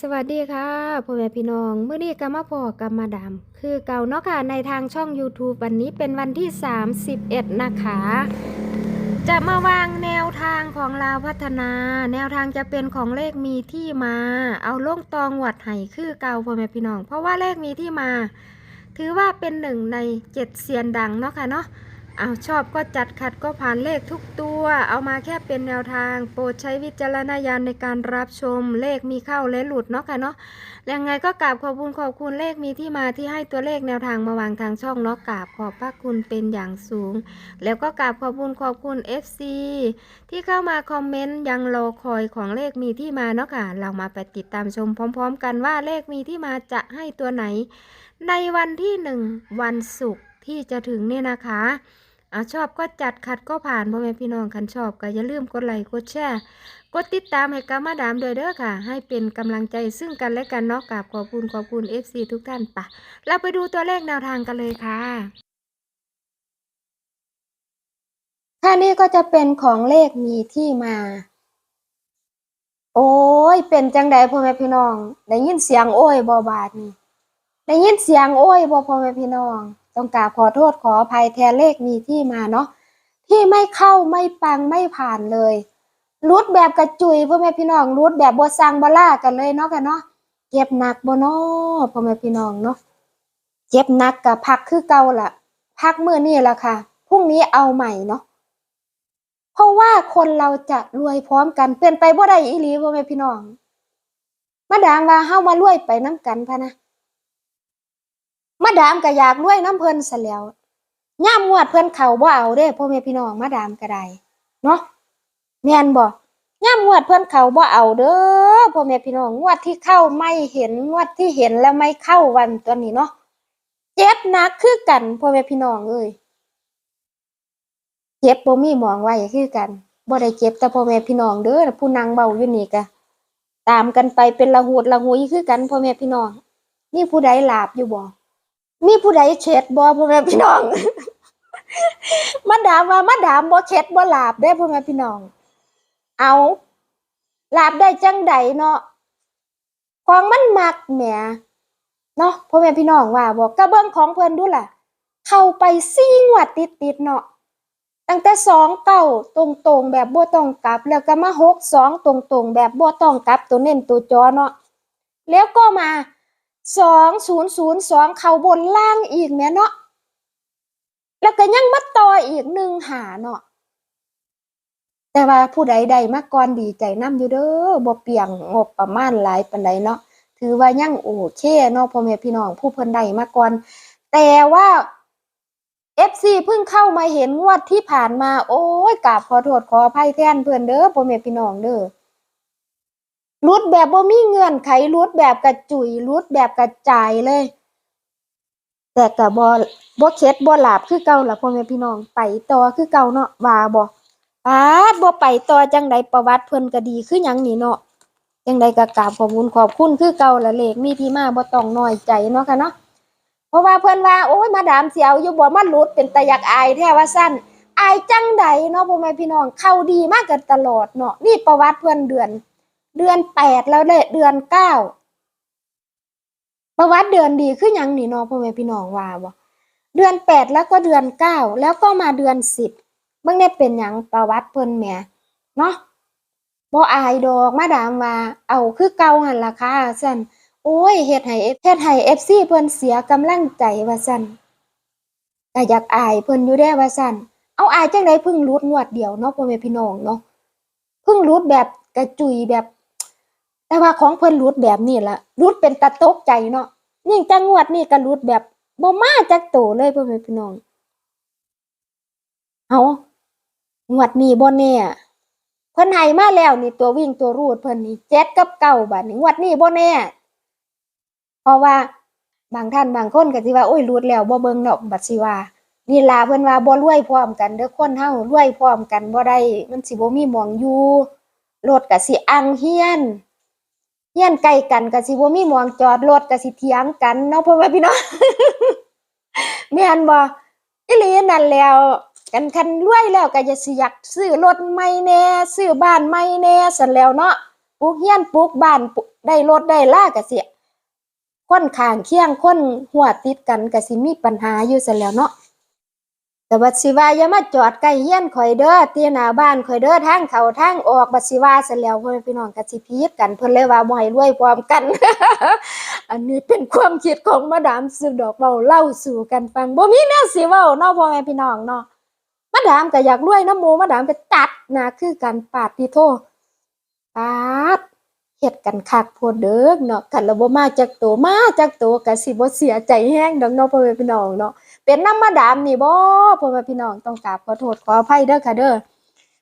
สวัสดีค่ะพ่อแม่พี่น้องเมื้อนี้ก็มาพอกับมาดามคือเก่าเนาะค่ะในทางช่อง YouTube วันนี้เป็นวันที่ 31 นะคะ จะมาวางแนวทางของลาวพัฒนา แนวทางจะเป็นของเลขมีที่มา เอาลงตองหวัดไห่คือเก่าพ่อแม่พี่น้อง เพราะว่าเลขมีที่มา ถือว่าเป็นหนึ่งในเจ็ดเซียนดังเนาะค่ะเนาะ เอาชอบก็จัดขัดก็ผ่านเลขทุกตัว เอามาแค่เป็นแนวทาง โปรดใช้วิจารณญาณในการรับชมเลขมีเข้าและหลุดเนาะค่ะเนาะยังไงก็กราบขอบคุณขอบคุณเลขมีที่มาที่ให้ตัวเลขแนวทางมาวางทางช่องเนาะกราบขอบพระคุณเป็นอย่างสูง แล้วก็กราบขอบคุณขอบคุณ FC ที่เข้ามาคอมเมนต์ยังรอคอยของเลขมีที่มาเนาะค่ะเรามาไปติดตามชมพร้อม ๆ กันว่าเลขมีที่มาจะให้ตัวไหน ในวันที่หนึ่งวันศุกร์ที่จะถึงเนี่ยนะคะ อะชอบก็จัดขัดก็ผ่านพ่อแม่พี่น้องคันชอบก็อย่าลืมกดไลค์กดแชร์กดติดตามให้กับมาดามด้วยเด้อค่ะ ให้เป็นกำลังใจซึ่งกันและกันเนาะกับขอบคุณขอบคุณ FC ทุกท่านปะเราไปดูตัวเลขแนวทางกันเลยค่ะค่ะนี่ก็จะเป็นของเลขมีที่มา โอ้ย เป็นจังใดพ่อแม่พี่น้อง ได้ยินเสียงโอ้ยบอบาดนี่ได้ยินเสียงโอ้ยบอพ่อแม่พี่น้อง ต้องกราบขอโทษขออภัยแทนเลขมีที่มาเนาะที่ไม่เข้าไม่ปังไม่ผ่านเลยรุดแบบกระจุยพ่อแม่พี่น้องรุดแบบบัสังบล่ากันเลยเนาะกันเนาะเจ็บหนักบ่เนาะพ่อแม่พี่น้องเนาะเจ็บหนักกับพักคือเก่าล่ะ พักเมื้อนี้ล่ะค่ะพรุ่งนี้เอาใหม่เนาะเพราะว่าคนเราจะรวยพร้อมกันเป็นไปบ่ได้อีหลีพ่อแม่พี่น้องมาดามว่าเฮามารวยไปน้ำกันพะนะ มาดามก็อยากรวยน้ำเพิ่นซะแล้วย่ามวดเพิ่นเขาบ่เอาเด้พ่อแม่พี่น้องมาดามก็ได้เนาะแม่นบ่ย่ามวดเพิ่นเขาบ่เอาเด้อพ่อแม่พี่น้องงวดที่เข้าไม่เห็นงวดที่เห็นแล้วไม่เข้าวันตัวนี้เนาะเจ็บนักคือกันพ่อแม่พี่น้องเอ้ยเจ็บบ่มีหมองไว้คือกันบ่ได้เจ็บแต่พ่อแม่พี่น้องเด้อผู้นั่งเบาอยู่นี่ก็ตามกันไปเป็นละหูดละหุยคือกันพ่อแม่พี่น้องนี่ผู้ใดหลาบอยู่บ่ มีผู้ใดเช็ดบ่พ่อแม่พี่น้อง มาดามว่ามาดามบ่เช็ดบ่หลาบได้พ่อแม่พี่น้อง เอาหลาบได้จังใดเนาะของมันมักแหมเนาะพ่อแม่พี่น้องว่าบอกกระเบื้องของเพิ่อนดูล่ะ เข้าไปซี่งวดติดๆเนาะตั้งแต่สองเก้าตรงๆแบบบ่ต้องกลับ แล้วก็มาหกสองตรงๆแบบบ่ต้องกลับตัวเน้นตัวจอเนาะแล้วก็มา สองศูนย์ศูนย์สองเขาบนล่างอีกแม่เนาะแล้วก็ยังมาต่ออีกหนึ่งหาเนาะแต่ว่าผู้ใดใดมาก่อนดีใจน้ำอยู่เด้อบ่เปียงงบประมาณหลายปานใดเนาะถือว่ายังโอเคเนาะพ่อแม่พี่น้องผู้เพิ่นใดมาก่อน แต่ว่า FC เพิ่งเข้ามาเห็นงวดที่ผ่านมา โอ้ยกราบขอโทษขออภัยแทนเพื่อนเด้อพ่อแม่พี่น้องเด้อ รูดแบบบ่มีเงื่อนไขรูดแบบกระจุยรูดแบบกระจายเลย แต่ก็บ่บ่เข็ดบ่หลาบคือเก่าละพ่อแม่พี่น้องไปต่อคือเก่าเนาะว่าบ่ปาดบ่ไปต่อจังใดประวัติเพิ่นก็ดีคือหยังนี่เนาะจังใดก็กราบขอบคุณขอบคุณคือเก่าละเลขมีที่มาบ่ต้องน้อยใจเนาะค่ะเนาะเพราะว่าเพิ่นว่าโอ้ยมาดามเสิเอาอยู่บ่มาหลุดเป็นตาอยากอายแท้ว่าซั่นอายจังใดเนาะพ่อแม่พี่น้องเข้าดีมากกันตลอดเนาะนี่ประวัติเพิ่นเดือน เดือนแปดแล้วเด้เดือนเก้าประวัติเดือนดีขึ้นยังนี่น้องพ่อแม่พี่น้องว่าบ่เดือนแปดแล้วก็เดือนเก้าแล้วก็มาเดือนสิบเบิ่งได้เป็นยังประวัติเพิ่นแหมเนาะบ่อายดอกมาดามว่า เอาคือเก่าหั่นล่ะค่ะซั่นโอ้ยเฮ็ดให้เฮ็ดให้ FC เพิ่นเสียกำลังใจว่าซั่นก็อยากอายเพิ่นอยู่แด้ว่าซั่นเอาอายจังไดเพิ่งรุดงวดเดียวเนาะพ่อแม่พี่น้องเนาะเพิ่งรุดแบบกระจุยแบบ แต่ว่าของเพิ่นรูดแบบนี้ละรูดเป็นตะตกใจเนาะยิ่งจังงวดนี่ก็รูดแบบบ่มาจักโตเลยพ่อแม่พี่น้อง เอางวดนี้บ่แน่เพิ่นให้มาแล้วนี่ตัววิ่งตัวรูดเพิ่นนี่เจ็ดกับเก้าบาดนี้งวดนี้บ่แน่เพราะว่าบางท่านบางคนก็สิว่าโอ้ยรูดแล้วบ่เบิ่งเนาะบัดสิว่านี่ล่ะเพิ่นว่าบ่รวยพร้อมกันเด้อคนเฮารวยพร้อมกันบ่ได้มันสิบ่มีหมองอยู่รถก็สิอังเฮียน เฮียนใกลกันก็สิบ่มีหมองจอดรถก็สิเถียงกันเนาะพ่อแม่พี่น้องแม่นบ่อีหลีนั่นแล้ว กันคันรวยแล้วก็จะสิอยากซื้อรถใหม่แน่ซื้อบ้านใหม่แน่ซั่นแล้วเนาะปลูกเฮียนปลูกบ้านได้รถได้ล่ากะสิคนข้างเคียงคนหัวติดกันกะสิมีปัญหาอยู่ซะแล้วเนาะ แต่บัดสิว่าอย่ามาจอดใกล้เฮียนข่อยเด้อเตียหน้าบ้านข่อยเด้อทางเข้าทางออกบัดสิว่าซะแล้วพ่อพี่น้องกะสิผิดกันเพิ่นเลยว่าบ่ให้รวยพร้อมกัน อันนี้เป็นความคิดของมาดามซึ่งดอกเว้าเล่าสู่กันฟังบ่มีแนวสิเว้าเนาะพ่อแม่พี่น้องเนาะมาดามก็อยากรวยน้ำมูมาดามก็ตัดหนะคือกันปาดที่โทปาดเฮ็ดกันคักโพดเด้อเนาะกันแล้วบ่มาจากโตมาจากโตก็สิบ่เสียใจแฮงดอกเนาะพ่อแม่พี่น้องเนาะ เป็นน้ำมาดามนี่บ่พ่อแม่พี่น้องต้องกราบขอโทษขออภัยเด้อค่ะเด้อ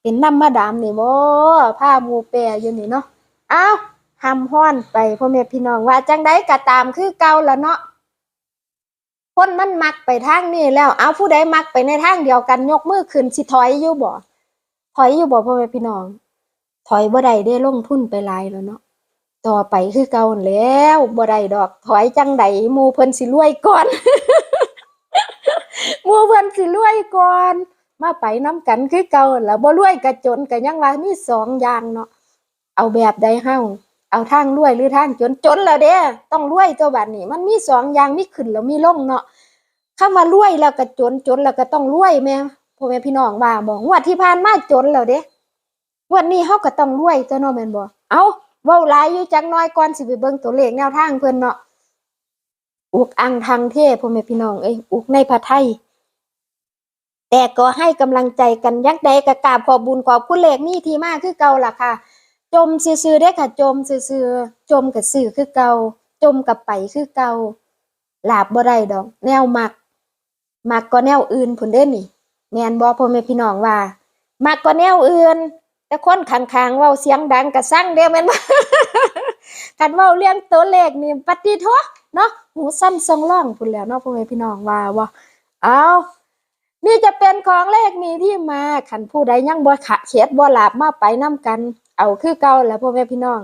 เป็นน้ำมาดามนี่บ่ผ้าหมูแปรอยู่นี่เนาะอ้าวห้ำฮ้อนไปพ่อแม่พี่น้องว่าจังไดก็ตามคือเก่าละเนาะคนมันมักไปทางนี้แล้ว เอาผู้ใดมักไปในทางเดียวกันยกมือขึ้นสิถอยอยู่บ่ถอยอยู่บ่พ่อแม่พี่น้อง ถอยบ่ได้ได้ลงทุนไปหลายแล้วเนาะต่อไปคือเก่าแล้วบ่ได้ดอก ถอยจังไดหมู่เพิ่นสิรวยก่อน มู่เพิ่นสิรวยก่อน มาไปน้ำกันคือเก่าแล้วบ่รวยก็จนก็ยังว่ามีสองอย่างเนาะเอาแบบใดเฮาเอาทางรวยหรือทางจนจนแล้วเด้ต้องรวยตัวบัดนี้ มันมีสองอย่างมีขึ้นแล้วมีลงเนาะคำว่ารวยแล้วก็จนจนแล้วก็ต้องรวยแม่พ่อแม่พี่น้องว่าบอกงวดที่ผ่านมาจนแล้วเด้วันนี้เฮาก็ต้องรวยตัวเนาะแม่นบ่เอาเว้าหลายอยู่จักน้อยก่อนสิไปเบิ่งตัวเลขแนวทางเพิ่นเนาะ อุกอังทางเทพพ่อแม่พี่น้องเอ้ยอุกในพระไทย แต่ก็ให้กำลังใจกันยักใดก็กาบขอบบุญขอบคุณเลขนี่ที่มากคือเก่าล่ะค่ะ จมซื่อๆได้ค่ะ จมซื่อๆจมกับสื่อคือเก่าจมกับไปคือเก่าลาบบ่ได้ดอก แนวมัก มักก็แนวอื่นพุ่นเด้อนี่แมนบ่พ่อแม่พี่น้องว่า มักก็แนวอื่น แต่คนข้างๆเว้าเสียงดังก็สั่งเด้อแม่นบ่คันว้าเรื่องตัวเลขนี่ปฏิโท เนาะหูสั้นทรงร่องพุ่นแล้วเนาะพ่อแม่พี่น้องว่าว่าเอานี่จะเป็นของเลขมีที่มาคันผู้ใดยังบ่ขะเขียดบ่หลาบมาไปนํกัน เอาคือเก่าแล้วพ่อแม่พี่น้อง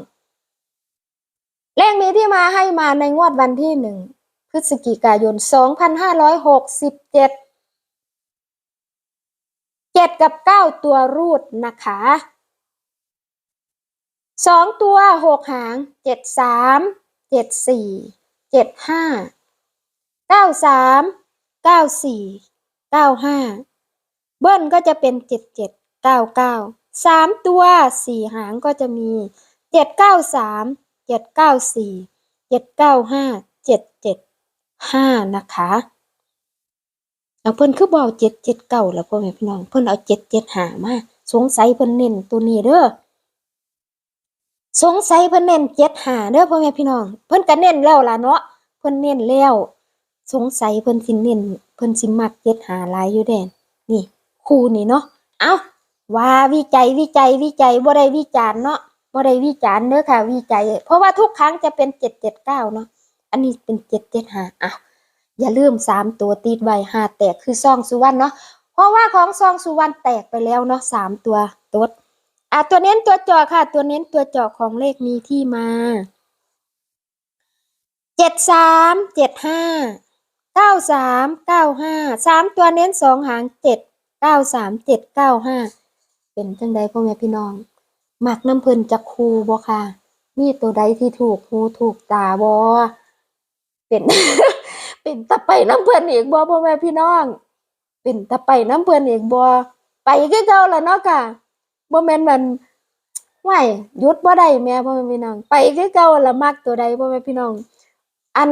เลขมีที่มาให้มาในงวดวันที่หนึ่งพฤศจิกายน 2567เจ็ดกับเก้าตัวรูดนะคะสองตัวหกหางเจ็ดสาม เจ็ดห้าเก้าสามเก้าสี่เก้าห้าเบิ้ลก็จะเป็นเจ็ดเจ็ดเก้าเก้าสามตัวสี่หางก็จะมีเจ็ดเก้าสามเจ็ดเก้าสี่เจ็ดเก้าห้าเจ็ดเจ็ดห้านะคะเอาเพิ่นคือบอาเจ็ดเจ็ดเก้าแล้วพ่อแม่พี่น้องเพิ่นเอาเจ็ดเจ็ดหามาสงสัยเพิ่นเน้นตัวนี้เด้อ สงสัยเพิ่นเน้นเจ็ดหาเด้อพ่อแม่พี่น้อง เพิ่นก็เน้นแล้วล่ะเนาะเพิ่นเน้นแล้ว สงสัยเพิ่นสิเน้นเพิ่นสิมักเจ็ดหาหลายอยู่เด้นี่คู่นี่เนาะเอาว่าวิจัยวิจัยวิจัยบ่ได้วิจารณ์เนาะบ่ได้วิจารณ์เด้อค่ะ วิจัย เพราะว่าทุกครั้งจะเป็นเจ็ดเจ็ดเก้าเนาะอันนี้เป็นเจ็ดเจ็ดหาอ้าวอย่าลืมสามตัวติดไว้หาแตกคือซองสุวรรณเนาะเพราะว่าของซองสุวรรณแตกไปแล้วเนาะสามตัวตด อะตัวเน้นตัวจอค่ะ ตัวเน้นตัวจอของเลขมีที่มาเจ็ดสามเจ็ดห้าเก้าสามเก้าห้าสามตัวเน้นสองหางเจ็ดเก้าสามเจ็ดเก้าห้าเป็นจังใดพ่อแม่พี่น้องหมักน้ำเพลินจะคูบ่ค่ะ มีตัวใดที่ถูกหูถูกตาบ่เป็น เป็นตะไปน้ำเพลินอีกบ่พ่อแม่พี่น้อง เป็นตะไปน้ำเพลินอีกบ่ไปคือเก่าแล้วเนาะค่ะ บ่แม่นมันไหวยุดบ่ได้แม่พ่อแม่พี่น้อง ไปคือเก่าละมักตัวใดพ่อแม่พี่น้อง อัน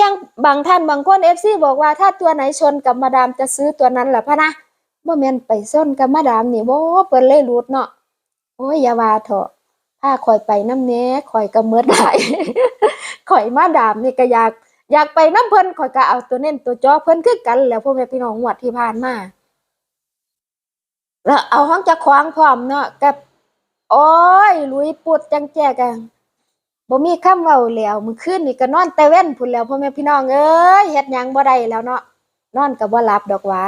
ยังบางท่านบางคน FC บอกว่าถ้าตัวไหนชนกับมาดามจะซื้อตัวนั้นแหละพะนะบ่แม่นไปส้นกับมาดามนี่บ่เปิ้นเลยหลุดเนาะโอ้ยอย่าว่าเถอะถ้าข่อยไปน้ำแหน่ข่อยก็เมิดหลายข่อยมาดามนี่ก็อยาก อยากไปน้ำเพิ่นข่อยก็เอาตัวเน้นตัวจอเพิ่นคือกัน แล้วพ่อแม่พี่น้องงวดที่ผ่านมา แล้วเอาห้องจะคว้างพร้อมเนาะกับ โอ้ยลุยปุดจังแจกันบ่มีคำเว้าแล้วมื้อคืนนี่ก็นอนแต่เว้นพุ่นแล้วพ่อแม่พี่น้องเอ้ยเฮ็ดหยังบ่ได้แล้วเนาะนอนก็บ่หลับดอกว่า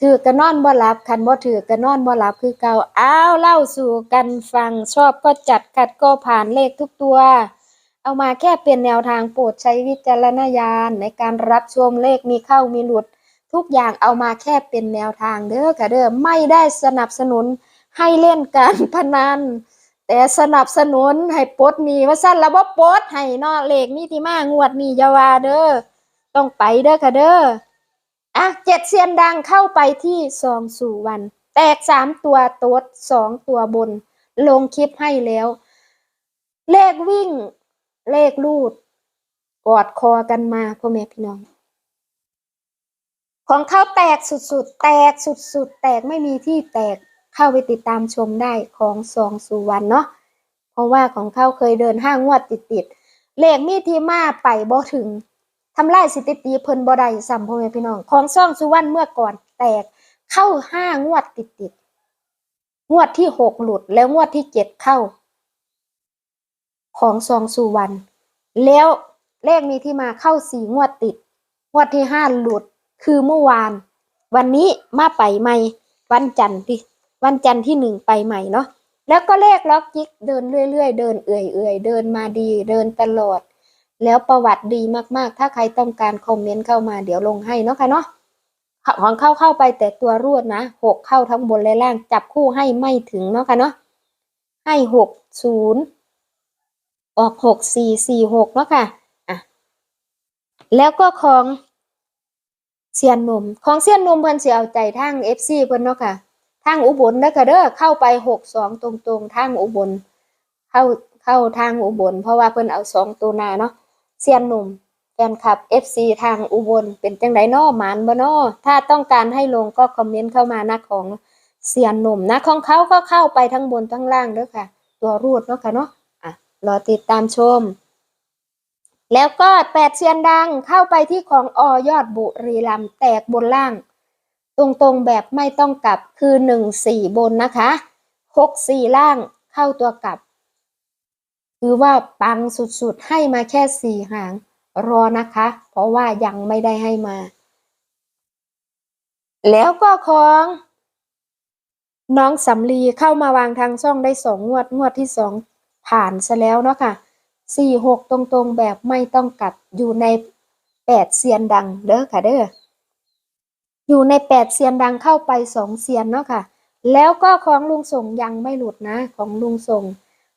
ถือก็นอนบ่หลับคันบ่ถือก็นอนบ่หลับคือเก่าอ้าวเล่าสู่กันฟังชอบก็จัดขัดก็ผ่านเลขทุกตัว เอามาแค่เป็นแนวทางโปรดใช้วิจารณญาณในการรับชมเลขมีเข้ามีหลุด ทุกอย่างเอามาแค่เป็นแนวทางเด้อค่ะเด้อไม่ได้สนับสนุนให้เล่นการพนันแต่สนับสนุนให้ปลดหนี้ว่าสั้นแล้วบ่ปลดให้นาะเลขมีที่มางวดนี้อย่าว่าเด้อต้องไปเด้อค่ะเด้ออะเจ็ดเซียนดังเข้าไปที่ซองสู่วัน แตกสามตัวโต๊ดสองตัวบน ลงคลิปให้แล้ว เลขวิ่ง เลขลูด กอดคอกันมาพ่อแม่พี่น้อง ของเขาแตกสุดๆ แตกสุดๆ แตกไม่มีที่แตกเข้าไปติดตามชมได้ของสองสุวรรณเนาะเพราะว่าของเขาเคยเดินห้างวดติดๆเลขมีที่มาไปบ่ถึงทำลายสถิติเพิ่นบ่ได้ซ้ำพ่อแม่พี่น้อง ของซองสุวรรณเมื่อก่อนแตกเข้าห้างวดติดๆงวดที่หกหลุดแล้วงวดที่เจ็ดเข้า ของซองสุวรรณแล้วเลขมีที่มาเข้าสี่งวดติด งวดที่ห้าหลุด คือเมื่อวาน วันนี้มาไปใหม่ วันจันทร์ที่วันจันทร์ที่หนึ่งไปใหม่เนาะแล้วก็เลขล็อกจิกเดินเรื่อยๆ เดินเอื่อยๆ เดินมาดี เดินตลอด แล้วประวัติดีมากๆ ถ้าใครต้องการคอมเมนต์เข้ามาเดี๋ยวลงให้เนาะค่ะเนาะของเข้าเข้าไปแต่ตัวรวดนะหกเข้าทั้งบนและล่างจับคู่ให้ไม่ถึงเนาะค่ะเนาะให้หกศูนย์ออกหกสี่สี่หกเนาะค่ะอะแล้วก็ของ เซียนนมของเซียนนมเพิ่นสิเอาใจทาง FC เพิ่นเนาะค่ะทางอุบลเด้อค่ะเด้อเข้าไป62ตรงๆทางอุบล เข้าเข้าทางอุบล เพราะว่าเพิ่นเอาสองตัวหน้าเนาะเซียนหนุ่มแฟนคลับ FC ทางอุบลเป็นจังไดน้อหมานบ่น้อถ้าต้องการให้ลงก็คอมเมนต์เข้ามานะของเซียนหนุ่มนะของเขาก็เข้าไปทั้งบนทั้งล่างเด้อค่ะ ตัวรูดเนาะค่ะเนาะอะรอติดตามชม แล้วก็แปดเซียนดังเข้าไปที่ของอยอดบุรีรัมแตกบนล่าง ตรงๆแบบไม่ต้องกลับคือหนึ่งสี่บนนะคะหกสี่ล่างเข้าตัวกลับ คือว่าปังสุดๆ ให้มาแค่สี่หางรอนะคะ เพราะว่ายังไม่ได้ให้มา แล้วก็ของ น้องสำลีเข้ามาวางทางช่องได้สองงวดงวดที่สองผ่านซะแล้วเนาะค่ะ สี่หกตรงๆแบบไม่ต้องกลับอยู่ในแปดเซียนดังเด้อค่ะเด้ออยู่ในแปดเซียนดังเข้าไปสองเซียนเนาะค่ะ แล้วก็ของลุงส่งยังไม่หลุดนะของลุงส่ง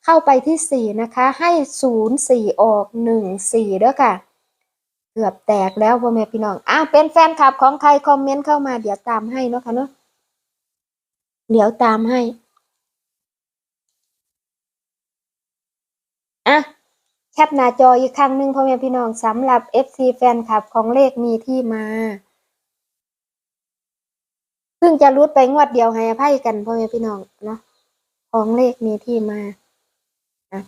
เข้าไปที่สี่นะคะให้ศูนย์สี่ออกหนึ่งสี่เด้อค่ะ เกือบแตกแล้วพ่อแม่พี่น้องอะเป็นแฟนคลับของใครคอมเมนต์เข้ามาเดี๋ยวตามให้เนาะค่ะเนาะเดี๋ยวตามให้ อะ แคปหน้าจออีกครั้งหนึ่งพ่อแม่พี่น้องสำหรับ FC แฟนคลับของเลขมีที่มาเพิ่งจะรุดไปงวดเดียวให้อภัยกันพ่อแม่พี่น้องเนาะของเลขมีที่มา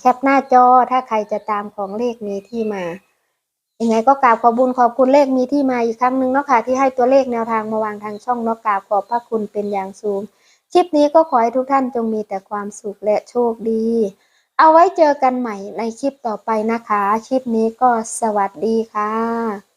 แคปหน้าจอถ้าใครจะตามของเลขมีที่มายังไงก็กราบขอบุญขอบคุณเลขมีที่มาอีกครั้งหนึ่งเนาะค่ะที่ให้ตัวเลขแนวทางมาวางทางช่องเนาะกราบขอบพระคุณเป็นอย่างสูงคลิปนี้ก็ขอให้ทุกท่านจงมีแต่ความสุขและโชคดี เอาไว้เจอกันใหม่ในคลิปต่อไปนะคะ คลิปนี้ก็สวัสดีค่ะ